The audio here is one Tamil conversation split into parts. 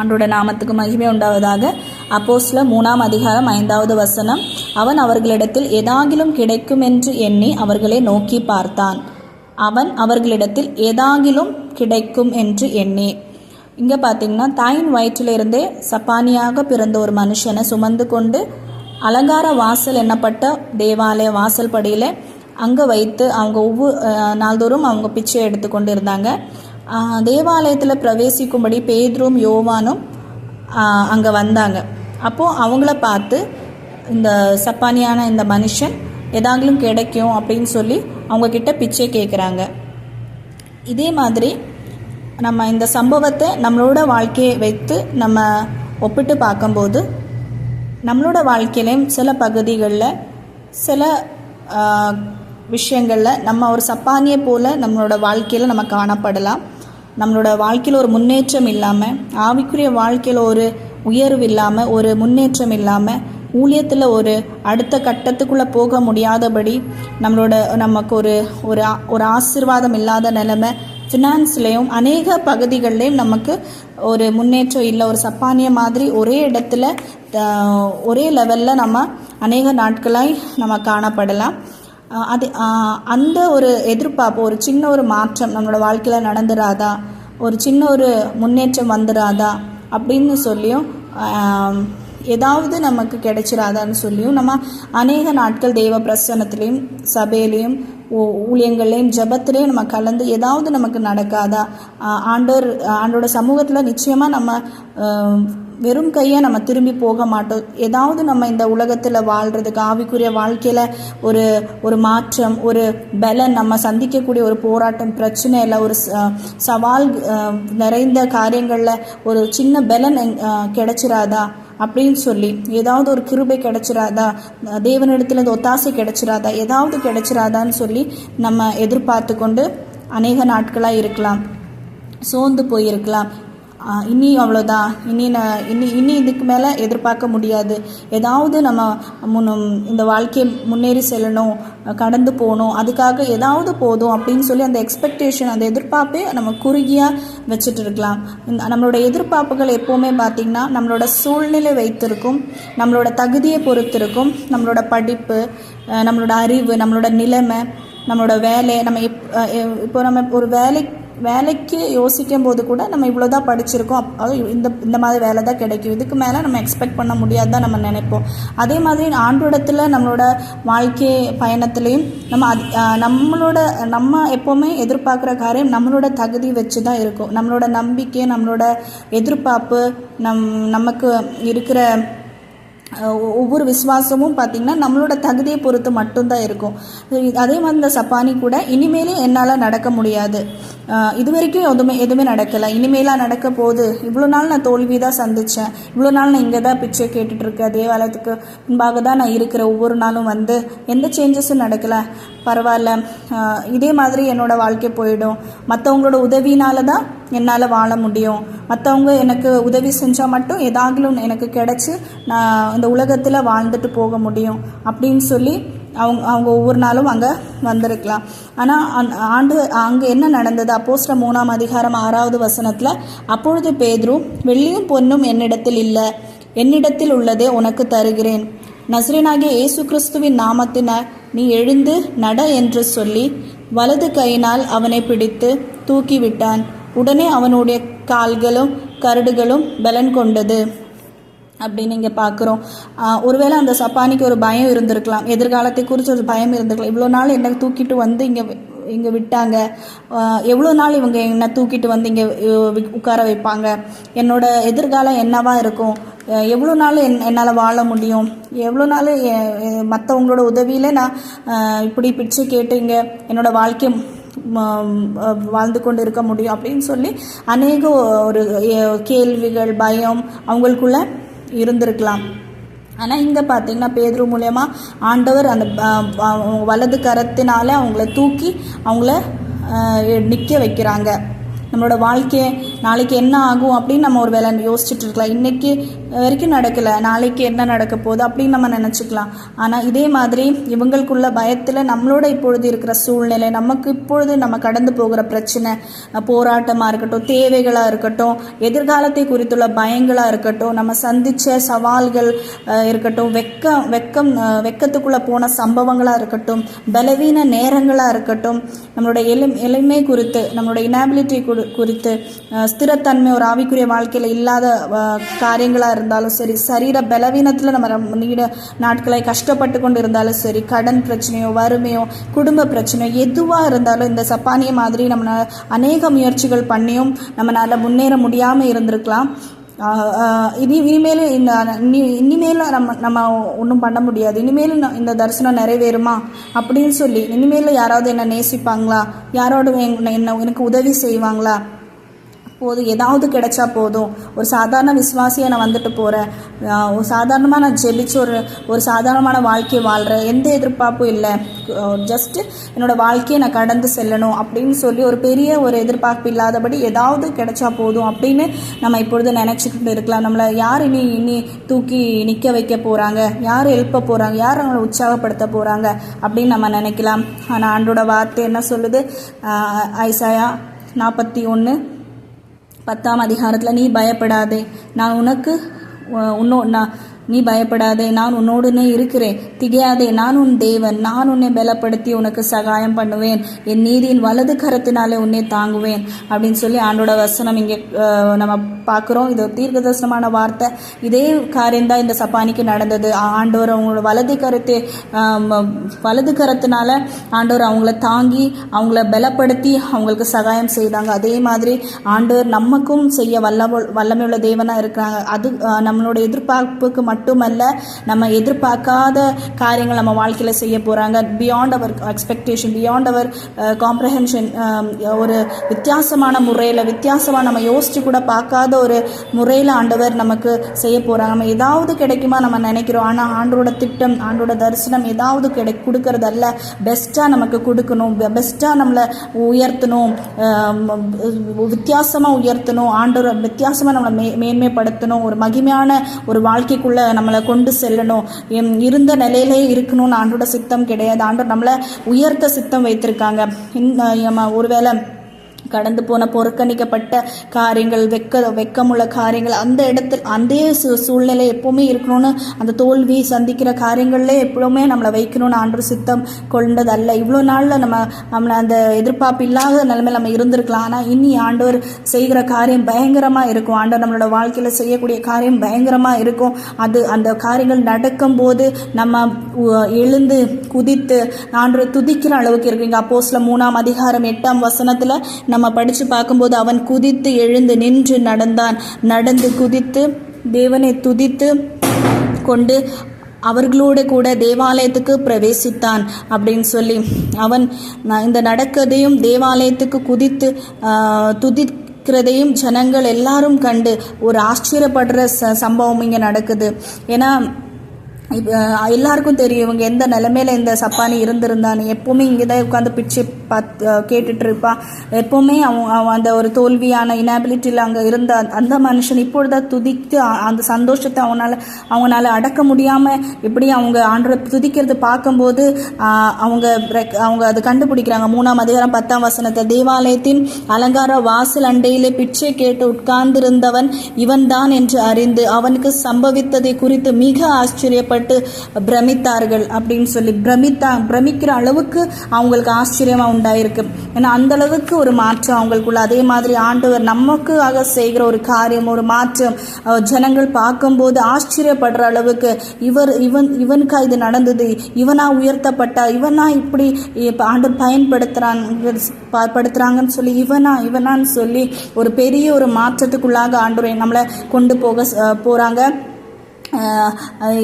ஆண்டோட நாமத்துக்கு மகிமை உண்டாவதாக அப்போஸ்ல மூணாம் அதிகாரம் ஐந்தாவது வசனம். அவன் அவர்களிடத்தில் ஏதாகிலும் கிடைக்கும் என்று எண்ணி அவர்களை நோக்கி பார்த்தான். அவன் அவர்களிடத்தில் ஏதாகிலும் கிடைக்கும் என்று எண்ணி. இங்கே பார்த்தீங்கன்னா தாயின் வயிற்றிலிருந்தே சப்பானியாக பிறந்த ஒரு மனுஷனை சுமந்து கொண்டு அலங்கார வாசல் என்னப்பட்ட தேவாலய வாசல் படியில் அங்கே வைத்து அவங்க ஒவ்வொரு நாள்தோறும் அவங்க பிச்சை எடுத்து கொண்டு இருந்தாங்க. தேவாலயத்தில் பிரவேசிக்கும்படி பேதுரும் யோவானும் அங்கே வந்தாங்க. அப்போது அவங்கள பார்த்து இந்த சப்பானியான இந்த மனுஷன் எதாங்களும் கிடைக்கும் அப்படின்னு சொல்லி அவங்கக்கிட்ட பிச்சை கேட்குறாங்க இதே மாதிரி நம்ம இந்த சம்பவத்தை நம்மளோட வாழ்க்கையை வைத்து நம்ம ஒப்பிட்டு பார்க்கும்போது நம்மளோட வாழ்க்கையிலையும் சில பகுதிகளில் சில விஷயங்களில் நம்ம ஒரு சப்பானியை போல் நம்மளோட வாழ்க்கையில் நம்ம காணப்படலாம். நம்மளோட வாழ்க்கையில் ஒரு முன்னேற்றம் இல்லாமல் ஆவிக்குரிய வாழ்க்கையில் ஒரு உயர்வு இல்லாமல் ஒரு முன்னேற்றம் இல்லாமல் ஊழியத்தில் ஒரு அடுத்த கட்டத்துக்குள்ளே போக முடியாதபடி நம்மளோட நமக்கு ஒரு ஒரு ஒரு ஆசிர்வாதம் இல்லாத நிலைமை ஃபினான்ஸ்லேயும் அநேக பகுதிகள்லேயும் நமக்கு ஒரு முன்னேற்றம் இல்லை ஒரு சப்பானிய மாதிரி ஒரே இடத்துல ஒரே லெவலில் நம்ம அநேக நாட்களாய் நம்ம காணப்படலாம். அது அந்த ஒரு எதிர்பார்ப்பு ஒரு சின்ன ஒரு மாற்றம் நம்மளோட வாழ்க்கையில் நடந்துடாதா ஒரு சின்ன ஒரு முன்னேற்றம் வந்துடாதா அப்படின்னு சொல்லியும் ஏதாவது நமக்கு கிடைச்சிடாதான்னு சொல்லியும் நம்ம அநேக நாட்கள் தெய்வ பிரசனத்துலேயும் சபையிலையும் ஊழியங்கள்லையும் ஜபத்துலேயும் நம்ம கலந்து ஏதாவது நமக்கு நடக்காதா? ஆண்டோர் ஆண்டோட சமூகத்தில் நிச்சயமாக நம்ம வெறும் கையை நம்ம திரும்பி போக மாட்டோம். ஏதாவது நம்ம இந்த உலகத்தில் வாழ்கிறதுக்கு ஆவிக்குரிய வாழ்க்கையில் ஒரு ஒரு மாற்றம் ஒரு பலன் நம்ம சந்திக்கக்கூடிய ஒரு போராட்டம் பிரச்சனை இல்லை ஒரு சவால் நிறைந்த காரியங்களில் ஒரு சின்ன பலன் கிடைச்சிராதா? அப்படின்னு சொல்லி ஏதாவது ஒரு கிருபை கிடைச்சிராதா? தேவனிடத்துல இந்த ஒத்தாசை கிடைச்சிராதா? ஏதாவது கிடைச்சிராதான்னு சொல்லி நம்ம எதிர்பார்த்து கொண்டு அநேக நாட்களாக இருக்கலாம். சோர்ந்து போயிருக்கலாம். இனி அவ்வளோதான் இனி நான் இனி இனி இதுக்கு மேலே எதிர்பார்க்க முடியாது. ஏதாவது நம்ம முன் இந்த வாழ்க்கையை முன்னேறி செல்லணும் கடந்து போகணும் அதுக்காக ஏதாவது போதும் அப்படின்னு சொல்லி அந்த எக்ஸ்பெக்டேஷன் அந்த எதிர்பார்ப்பே நம்ம குறுகியாக வச்சுட்டு இருக்கலாம். நம்மளோட எதிர்பார்ப்புகள் எப்போவுமே பார்த்திங்கன்னா நம்மளோட சூழ்நிலை வைத்திருக்கும் நம்மளோட தகுதியை பொறுத்திருக்கும் நம்மளோட படிப்பு நம்மளோட அறிவு நம்மளோட நிலைமை நம்மளோட வேலை நம்ம எப் இப்போ நம்ம ஒரு வேலை வேலைக்கு யோசிக்கும் போது கூட நம்ம இவ்வளோ தான் படிச்சிருக்கோம் அது இந்த இந்த மாதிரி வேலை தான் கிடைக்கும். இதுக்கு மேலே நம்ம எக்ஸ்பெக்ட் பண்ண முடியாது தான் நம்ம நினைப்போம். அதே மாதிரி ஆண்டோடத்தில் நம்மளோட வாழ்க்கை பயணத்துலேயும் நம்ம அது நம்மளோட நம்ம எப்போவுமே எதிர்பார்க்குற காரியம் நம்மளோட தகுதி வச்சு தான் இருக்கும். நம்மளோட நம்பிக்கை நம்மளோட எதிர்பார்ப்பு நம் நமக்கு இருக்கிற ஒவ்வொரு விசுவாசமும் பார்த்திங்கன்னா நம்மளோட தகுதியை பொறுத்து மட்டும்தான் இருக்கும். அதே மாதிரி இந்த சப்பானி கூட இனிமேலே என்னால் நடக்க முடியாது. இது வரைக்கும் எதுவுமே எதுவுமே நடக்கலை. இனிமேலாக நடக்க போகுது. இவ்வளோ நாள் நான் தோல்வி தான் சந்தித்தேன் இவ்வளோ நாள் நான் இங்கே தான் பிச்சை கேட்டுட்ருக்கேன் தேவாலயத்துக்கு முன்பாக தான் நான் இருக்கிற ஒவ்வொரு நாளும் வந்து எந்த சேஞ்சஸும் நடக்கலை. பரவாயில்ல. இதே மாதிரி என்னோடய வாழ்க்கை போயிடும். மற்றவங்களோட உதவினால தான் என்னால் வாழ முடியும். மற்றவங்க எனக்கு உதவி செஞ்சால் மட்டும் ஏதாகிலும் எனக்கு கிடச்சி நான் இந்த உலகத்தில் வாழ்ந்துட்டு போக முடியும். அப்படின்னு சொல்லி அவங்க அவங்க ஒவ்வொரு நாளும் அங்கே வந்திருக்கலாம். ஆனால் அந் ஆண்டு அங்கே என்ன நடந்தது? அப்போஸ்ட மூணாம் அதிகாரம் ஆறாவது வசனத்தில் அப்பொழுது பேதுரு வெள்ளியும் பொன்னும் என்னிடத்தில் இல்லை. என்னிடத்தில் உள்ளதே உனக்கு தருகிறேன். நசரனாகிய இயேசு கிறிஸ்துவின் நாமத்தினால் நீ எழுந்து நட என்று சொல்லி வலது கையினால் அவனை பிடித்து தூக்கிவிட்டான். உடனே அவனுடைய கால்களும் கரடுகளும் பலன் கொண்டது. அப்படின்னு இங்கே பார்க்குறோம் ஒருவேளை அந்த சப்பானிக்கு ஒரு பயம் இருந்திருக்கலாம். எதிர்காலத்தை குறித்து ஒரு பயம் இருந்திருக்கலாம். இவ்வளோ நாள் என்னை தூக்கிட்டு வந்து இங்கே இங்கே விட்டாங்க. எவ்வளோ நாள் இவங்க என்னை தூக்கிட்டு வந்து இங்கே உட்கார வைப்பாங்க? என்னோட எதிர்காலம் என்னவா இருக்கும்? எவ்வளோ நாள் என் என்னால் வாழ முடியும்? எவ்வளோ நாள் மற்றவங்களோட உதவியில் நான் இப்படி பிடிச்சு கேட்டு இங்கே என்னோடய வாழ்க்கை வாழ்ந்து கொண்டு இருக்க முடியும் அப்படின்னு சொல்லி அநேக ஒரு கேள்விகள் பயம் அவங்களுக்குள்ள இருந்திருக்கலாம். ஆனால் இங்கே பார்த்தீங்கன்னா பேதுரு மூலயமா ஆண்டவர் அந்த வலது கரத்தினால அவங்கள தூக்கி அவங்கள நிற்க வைக்கிறாங்க. நம்மளோட வாழ்க்கையை நாளைக்கு என்ன ஆகும் அப்படின்னு நம்ம ஒரு வேலை யோசிச்சுட்டு இருக்கலாம். இன்றைக்கி வரைக்கும் நடக்கலை நாளைக்கு என்ன நடக்க போகுது அப்படின்னு நம்ம நினச்சிக்கலாம். ஆனால் இதே மாதிரி இவங்களுக்குள்ள பயத்தில் நம்மளோட இப்பொழுது இருக்கிற சூழ்நிலை நமக்கு இப்பொழுது நம்ம கடந்து போகிற பிரச்சனை போராட்டமாக இருக்கட்டும் தேவைகளாக இருக்கட்டும் எதிர்காலத்தை குறித்துள்ள பயங்களாக இருக்கட்டும் நம்ம சந்தித்த சவால்கள் இருக்கட்டும் வெக்கம் வெக்கம் வெக்கத்துக்குள்ளே போன சம்பவங்களாக இருக்கட்டும் பலவீன நேரங்களாக இருக்கட்டும் நம்மளோட எளி எளிமை குறித்து நம்மளோட இனாபிலிட்டி குறித்து ஸ்திரத்தன்மை ஒரு ஆவிக்குரிய வாழ்க்கையில் இல்லாத காரியங்களாக இருந்தாலும் சரி சரீர பலவீனத்தில் நம்ம நீண்ட நாட்களை கஷ்டப்பட்டு கொண்டு இருந்தாலும் சரி கடன் பிரச்சனையோ வறுமையோ குடும்ப பிரச்சனையோ எதுவாக இருந்தாலும் இந்த சப்பானிய மாதிரி நம்ம அநேக முயற்சிகள் பண்ணியும் நம்மளால் முன்னேற முடியாமல் இருந்திருக்கலாம். இனி இனிமேல் இந்த இனி இனிமேல் நம்ம நம்ம ஒன்றும் பண்ண முடியாது. இனிமேல் இந்த தரிசனம் நிறைவேறுமா? அப்படின்னு சொல்லி இனிமேல் யாராவது என்னை நேசிப்பாங்களா? யாரோட என்ன எனக்கு உதவி செய்வாங்களா? போதும் ஏதாவது கிடைச்சா போதும். ஒரு சாதாரண விசுவாசியை நான் வந்துட்டு போகிறேன் ஒரு சாதாரணமாக நான் ஜெபிச்சு ஒரு ஒரு சாதாரணமான வாழ்க்கையை வாழ்கிறேன் எந்த எதிர்பார்ப்பும் இல்லை. ஜஸ்ட்டு என்னோடய வாழ்க்கையை நான் கடந்து செல்லணும் அப்படின்னு சொல்லி ஒரு பெரிய ஒரு எதிர்பார்ப்பு இல்லாதபடி ஏதாவது கிடைச்சா போதும் அப்படின்னு நம்ம இப்பொழுது நினச்சிக்கிட்டு இருக்கலாம். நம்மளை யார் இனி இனி தூக்கி நிற்க வைக்க போகிறாங்க யார் எழுப்ப போகிறாங்க யார் அவங்களை உற்சாகப்படுத்த போகிறாங்க அப்படின்னு நம்ம நினைக்கலாம். ஆனால் ஆண்டோட வார்த்தை என்ன சொல்லுது? ஐசாயா நாற்பத்தி ஒன்று பத்தாம் அதிகாரத்தில் நீ பயப்படாதே. நான் உனக்கு உன்னோ நான் நீ பயப்படாதே நான் உன்னோடுனே இருக்கிறேன். திகையாதே நான் உன் தேவன். நான் உன்னை பலப்படுத்தி உனக்கு சகாயம் பண்ணுவேன். என் நீதியின் வலது கரத்தினாலே உன்னை தாங்குவேன். அப்படின்னு சொல்லி ஆண்டோட வசனம் இங்கே நம்ம பார்க்குறோம். இது ஒரு தீர்க்க தரிசனமான வார்த்தை. இதே காரியம்தான் இந்த சப்பானிக்கு நடந்தது. ஆண்டோர் ஆண்டவர் அவங்களோட வலது கருத்து வலது கரத்தினால ஆண்டவர் அவங்கள தாங்கி அவங்கள பலப்படுத்தி அவங்களுக்கு சகாயம் செய்தாங்க. அதே மாதிரி ஆண்டவர் நமக்கும் செய்ய வல்ல வல்லமையுள்ள தேவனாக இருக்கிறாங்க. அது நம்மளோட எதிர்பார்ப்புக்கு மட்டுமல்ல நம்ம எதிர்பார்க்காத காரியங்கள் நம்ம வாழ்க்கையில் செய்ய போகிறாங்க beyond our expectation beyond our comprehension ஒரு வித்தியாசமான முறையில் வித்தியாசமாக நம்ம யோசிச்சு கூட பார்க்காத ஒரு முறையில் ஆண்டவர் நமக்கு செய்ய போகிறாங்க நம்ம ஏதாவது கிடைக்குமா நம்ம நினைக்கிறோம். ஆனால் ஆண்டோட திட்டம் ஆண்டோட தரிசனம் ஏதாவது கிடை கொடுக்கறதல்ல. பெஸ்ட்டாக நமக்கு கொடுக்கணும். பெஸ்ட்டாக நம்மளை உயர்த்தணும். Um, வித்தியாசமாக உயர்த்தணும். ஆண்டோட வித்தியாசமாக நம்மளை மே மேன்மைப்படுத்தணும். ஒரு மகிமையான ஒரு வாழ்க்கைக்குள்ளே நம்மளை கொண்டு செல்லணும். எம் இருந்த நிலையிலே இருக்கணும்னு ஆண்டோட சித்தம் கிடையாது. ஆண்டோர் நம்மளை உயர்த்த சித்தம் வைத்திருக்காங்க. நம்ம ஒருவேளை கடந்து போன புறக்கணிக்கப்பட்ட காரியங்கள் வெக்க வெக்கமுள்ள காரியங்கள் அந்த இடத்துல அந்த சூ- சூழ்நிலை எப்போவுமே இருக்கணும்னு அந்த தோல்வி சந்திக்கிற காரியங்கள்லே எப்பவுமே நம்மளை வைக்கணும்னு ஆண்டு சித்தம் கொண்டதல்ல. இவ்வளோ நாளில் நம்ம நம்மளை அந்த எதிர்பார்ப்பு இல்லாத நிலைமையில் நம்ம இருந்திருக்கலாம். ஆனால் இனி ஆண்டவர் செய்கிற காரியம் பயங்கரமாக இருக்கும். ஆண்டவர் நம்மளோட வாழ்க்கையில் செய்யக்கூடிய காரியம் பயங்கரமாக இருக்கும். அது அந்த காரியங்கள் நடக்கும்போது நம்ம எழுந்து குதித்து ஆண்டு துதிக்கிற அளவுக்கு இருக்கு இங்கே அப்போஸ்ல மூணாம் அதிகாரம் எட்டாம் வசனத்தில் நம்ம படித்து பார்க்கும்போது அவன் குதித்து எழுந்து நின்று நடந்தான். நடந்து குதித்து தேவனை துதித்து கொண்டு அவர்களோடு கூட தேவாலயத்துக்கு பிரவேசித்தான் அப்படின்னு சொல்லி. அவன் இந்த நடக்கதையும் தேவாலயத்துக்கு குதித்து துதி துதிக்கிறதையும் ஜனங்கள் எல்லாரும் கண்டு ஒரு ஆச்சரியப்படுற ச சம்பவம் இங்கே நடக்குது. ஏன்னா இப்போ எல்லாருக்கும் தெரியும் இவங்க எந்த நிலமையில இந்த சப்பானி இருந்திருந்தான்னு. எப்பவுமே இங்கே தான் உட்காந்து பிச்சு பார்த்து கேட்டுட்டு இருப்பான் எப்பவுமே அவன் அவன் அந்த ஒரு தோல்வியான இனாபிலிட்டியில் அங்கே இருந்த அந்த- மனுஷன் இப்பொழுதான் துதித்து அந்த சந்தோஷத்தை அவனால் அவங்களால அடக்க முடியாமல் இப்படி அவங்க ஆண்டரை துதிக்கிறது பார்க்கும்போது அவங்க அவங்க அது கண்டுபிடிக்கிறாங்க. மூணாம் அதிகாரம் பத்தாம் வசனத்தை தேவாலயத்தின் அலங்கார வாசல் அண்டையிலே பிச்சை கேட்டு உட்கார்ந்திருந்தவன் இவன்தான் என்று அறிந்து அவனுக்கு சம்பவித்ததை குறித்து மிக ஆச்சரியப்பட்டு பிரமித்தார்கள் அப்படின்னு சொல்லி பிரமித்தா பிரமிக்கிற அளவுக்கு அவங்களுக்கு ஆச்சரியமாக உண்டாயிருக்கு. ஏன்னா அந்த அளவுக்கு ஒரு மாற்றம் அவங்களுக்குள்ள. அதே மாதிரி ஆண்டவர் நமக்காக செய்கிற ஒரு காரியம் ஒரு மாற்றம் ஜனங்கள் பார்க்கும்போது ஆச்சரியப்படுற அளவுக்கு இவர் இவன் இவனுக்கா இது நடந்தது? இவனா உயர்த்தப்பட்டா? இவனா இப்படி இப்ப ஆண்டவர் பயன்படுத்துறான் படுத்துறாங்கன்னு சொல்லி இவனா இவனான்னு சொல்லி ஒரு பெரிய ஒரு மாற்றத்துக்குள்ளாக ஆண்டவரை நம்மளை கொண்டு போக போகிறாங்க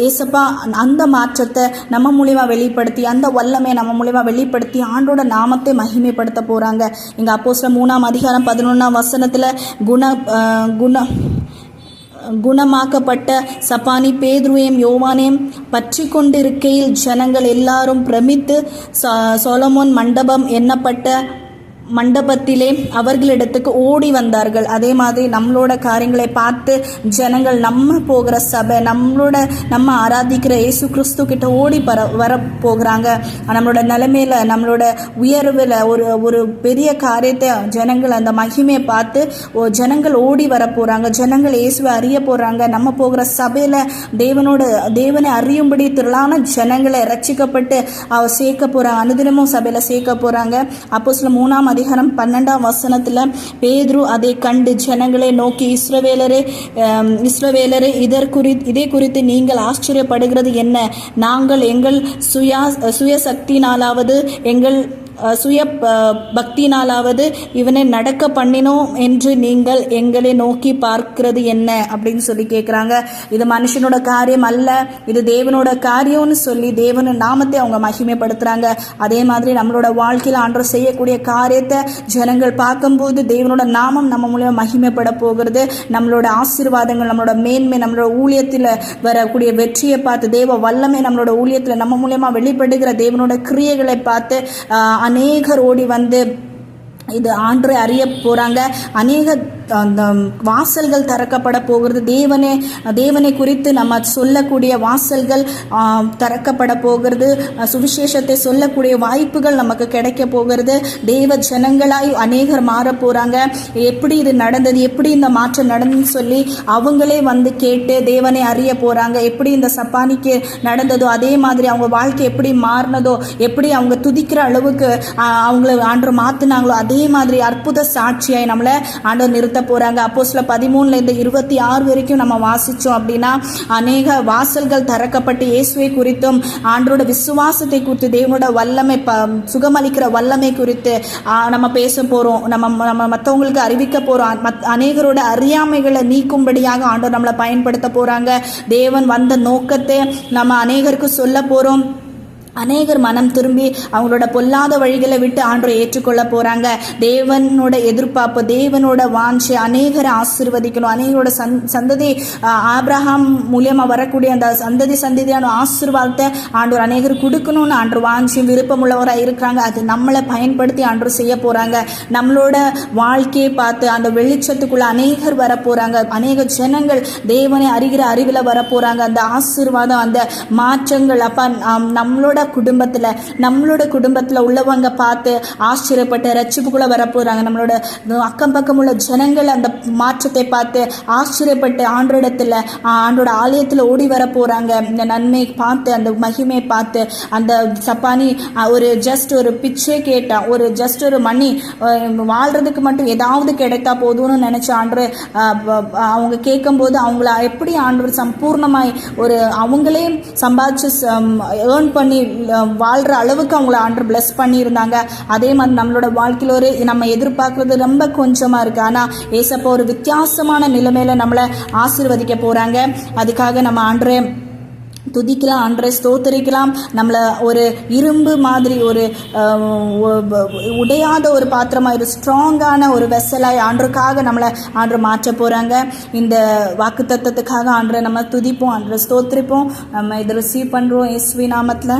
ஏசப்பா அந்த மாற்றத்தை நம்ம மூலியமாக வெளிப்படுத்தி அந்த வல்லமையை நம்ம மூலியமா வெளிப்படுத்தி ஆண்டோட நாமத்தை மகிமைப்படுத்த போகிறாங்க எங்கள் அப்போஸ்ல மூணாம் அதிகாரம் பதினொன்றாம் வசனத்தில் குண குண குணமாக்கப்பட்ட சப்பானி பேதுருவையும் யோவானையும் பற்றி கொண்டிருக்கையில் ஜனங்கள் எல்லாரும் பிரமித்து ச- சொலமோன் மண்டபம் எண்ணப்பட்ட மண்டபத்திலே அவர்களிடத்துக்கு ஓடி வந்தார்கள். அதே மாதிரி நம்மளோட காரியங்களை பார்த்து ஜனங்கள் நம்ம போகிற சபை நம்மளோட நம்ம ஆராதிக்கிற இயேசு கிறிஸ்து கிட்ட ஓடி வர வர போகிறாங்க நம்மளோட நிலைமையில நம்மளோட உயர்வில் ஒரு ஒரு பெரிய காரியத்தை ஜனங்கள் அந்த மகிமையை பார்த்து ஓ, ஜனங்கள் ஓடி வர போகிறாங்க ஜனங்கள் இயேசுவை அறிய போகிறாங்க நம்ம போகிற சபையில் தேவனோட தேவனை அறியும்படி திரளான ஜனங்களை ரட்சிக்கப்பட்டு அவ சேர்க்க போகிறாங்க அனுதினமும் சபையில் சேர்க்க போகிறாங்க அப்போ சில மூணாம் அதிகாரம் பன்னெண்டாம் வசனத்தில் பேதுரு அதை கண்டு ஜனங்களை நோக்கி இஸ்ரவேலரே இஸ்ரவேலரே இதர் குறி இதே குறித்து நீங்கள் ஆச்சரியப்படுகிறது என்ன? நாங்கள் எங்கள் சுயா சுயசக்தினாலாவது எங்கள் சுய பக்தினாலாவது இவனை நடக்க பண்ணினோம் என்று நீங்கள் எங்களை நோக்கி பார்க்கிறது என்ன? அப்படின்னு சொல்லி கேட்குறாங்க இது மனுஷனோட காரியம் அல்ல. இது தேவனோட காரியம்னு சொல்லி தேவன நாமத்தை அவங்க மகிமைப்படுத்துகிறாங்க அதே மாதிரி நம்மளோட வாழ்க்கையில் ஆண்டவர் செய்யக்கூடிய காரியத்தை ஜனங்கள் பார்க்கும்போது தேவனோட நாமம் நம்ம மூலியமா மகிமைப்பட போகிறது. நம்மளோட ஆசீர்வாதங்கள் நம்மளோட மேன்மை நம்மளோட ஊழியத்தில் வரக்கூடிய வெற்றியை பார்த்து தேவ வல்லமை நம்மளோட ஊழியத்தில் நம்ம மூலியமாக வெளிப்படுகிற தேவனோட கிரியைகளை பார்த்து அநேகர் ஓடி வந்து இது ஆண்டு அறிய போறாங்க. அநேக அந்த வாசல்கள் திறக்கப்பட போகிறது. தேவனே தேவனை குறித்து நம்ம சொல்லக்கூடிய வாசல்கள் திறக்கப்பட போகிறது. சுவிசேஷத்தை சொல்லக்கூடிய வாய்ப்புகள் நமக்கு கிடைக்க போகிறது. தேவ ஜனங்களாய் அநேகர் மாற போகிறாங்க எப்படி இது நடந்தது? எப்படி இந்த மாற்றம் நடந்துன்னு சொல்லி அவங்களே வந்து கேட்டு தேவனை அறிய போகிறாங்க எப்படி இந்த சப்பானிக்கு நடந்ததோ அதே மாதிரி அவங்க வாழ்க்கை எப்படி மாறினதோ எப்படி அவங்க துதிக்கிற அளவுக்கு அவங்கள ஆண்டு மாற்றினாங்களோ அதே மாதிரி அற்புத சாட்சியாய் நம்மளை ஆண்டவர் நிறுத்த போகிறாங்க அப்போ சில பதிமூணுல இருந்து இருபத்தி ஆறு வரைக்கும் நம்ம வாசித்தோம் அப்படின்னா அநேக வாசல்கள் திறக்கப்பட்டு இயேசுவை குறித்தும் ஆண்டோட விசுவாசத்தை குறித்து தேவனோட வல்லமை ப சுகமளிக்கிற வல்லமை குறித்து நம்ம பேச போகிறோம் நம்ம நம்ம மற்றவங்களுக்கு அறிவிக்க போகிறோம் மத் அநேகரோட அறியாமைகளை நீக்கும்படியாக ஆண்டோர் நம்மளை பயன்படுத்த போகிறாங்க தேவன் வந்த நோக்கத்தை நம்ம அநேகருக்கு சொல்ல போகிறோம் அநேகர் மனம் திரும்பி அவங்களோட பொல்லாத வழிகளை விட்டு ஆண்டரை ஏற்றுக்கொள்ள போறாங்க. தேவனோட எதிர்பார்ப்பு தேவனோட வாஞ்சை அநேகரை ஆசிர்வதிக்கணும். அநேகரோட சந் சந்ததி ஆப்ரஹாம் ஆபிரகாம் மூலியமா வரக்கூடிய அந்த சந்ததி சந்ததியான ஆசிர்வாதத்தை ஆண்டோர் அநேகர் கொடுக்கணும்னு ஆண்டு வாஞ்சியும் விருப்பம் உள்ளவராக இருக்கிறாங்க. அது நம்மளை பயன்படுத்தி ஆண்டு செய்ய போறாங்க. நம்மளோட வாழ்க்கையை பார்த்து அந்த வெளிச்சத்துக்குள்ள அநேகர் வர போறாங்க அநேக ஜனங்கள் தேவனை அறிகிற அறிவில் வர போறாங்க அந்த ஆசீர்வாதம் அந்த மாற்றங்கள் அப்ப நம்மளோட நம்மளோட குடும்பத்தில் நம்மளோட குடும்பத்தில் உள்ளவங்க பார்த்து ஆச்சரியப்பட்டு ரச்சிப்புக்குள்ளே வர போறாங்க நம்மளோட அக்கம் பக்கம் உள்ள ஜனங்கள் அந்த மாற்றத்தை பார்த்து ஆச்சரியப்பட்டு ஆண்டோடத்தில் ஆண்டோட ஆலயத்தில் ஓடி வர இந்த நன்மை பார்த்து அந்த மகிமையை பார்த்து அந்த சப்பானி ஒரு ஜஸ்ட் ஒரு பிச்சை கேட்டான் ஒரு ஜஸ்ட் ஒரு மணி வாழ்கிறதுக்கு வாழ்றதுக்கு மட்டும் ஏதாவது கிடைத்தா போதும்னு நினச்ச ஆண்டு அவங்க கேட்கும்போது அவங்கள எப்படி ஆண்டு சம்பூர்ணமாய் ஒரு அவங்களே சம்பாதிச்சு ஏர்ன் பண்ணி வாழ்கிற அளவுக்கு அவங்கள ஆண்டு பிளஸ் பண்ணியிருந்தாங்க. அதே மாதிரி நம்மளோட வாழ்க்கையில் ஒரு நம்ம எதிர்பார்க்குறது ரொம்ப கொஞ்சமாக இருக்குது ஆனால் ஏசப்போ ஒரு வித்தியாசமான நிலைமையில் நம்மளை ஆசீர்வதிக்க போகிறாங்க அதுக்காக நம்ம ஆண்டு துதிக்கலாம் அன்றை ஸ்தோத்தரிக்கலாம். நம்மளை ஒரு இரும்பு மாதிரி ஒரு உடையாத ஒரு பாத்திரமாக ஒரு ஸ்ட்ராங்கான ஒரு வெசலாய் ஆண்டுக்காக நம்மளை ஆண்டு மாற்ற போகிறாங்க இந்த வாக்கு தத்துவத்துக்காக ஆண்டரை நம்ம துதிப்போம் ஆண்டரை ஸ்தோத்திரிப்போம். நம்ம இதை ரிசீவ் பண்ணுறோம் எஸ்வி நாமத்தில்.